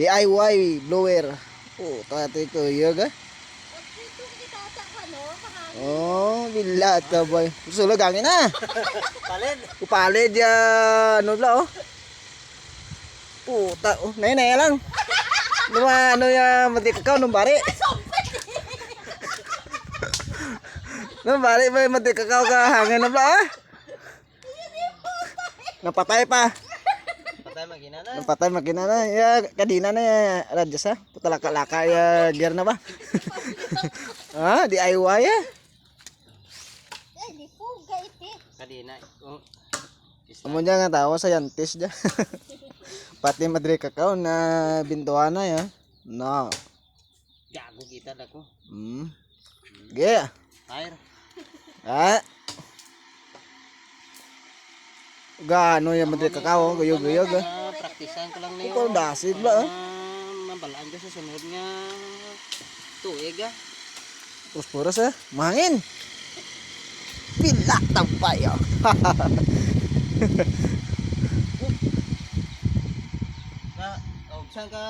DIY blower. Oh, tatay ko yoga. Ito kita ka no, kahangin. Oh, bilat ka boy. Sulog hangin na. Palin. Upalid ya ano la oh. Puta, oh, nay lang. Luma ano ya mati kakao nung bari. Nung bari ba mati kakao ka hangin na ba? ah? Napatay pa. Patay magina na. Napatay makina na. Ya kadina na ya radyo sa. Putalaka-laka ya gear na ba? ah, DIY ya. Ay, di puga iti. Kadina. Oh. Amo nga tawa sa yantis dya. Pati madre kakao na bintuana ya. No. Gago kita na ko. Hmm. Ge. Tire. Ah. Gaano yung madre kakao, guyog-guyog. ah. Ah, praktisan ko lang niyo. Ikaw dasid ba ah? Mabalaan ka sa sunod nga tuig ah. Puros-puros ah. Mangin. Pila tampay ah. Na, oh, saan ka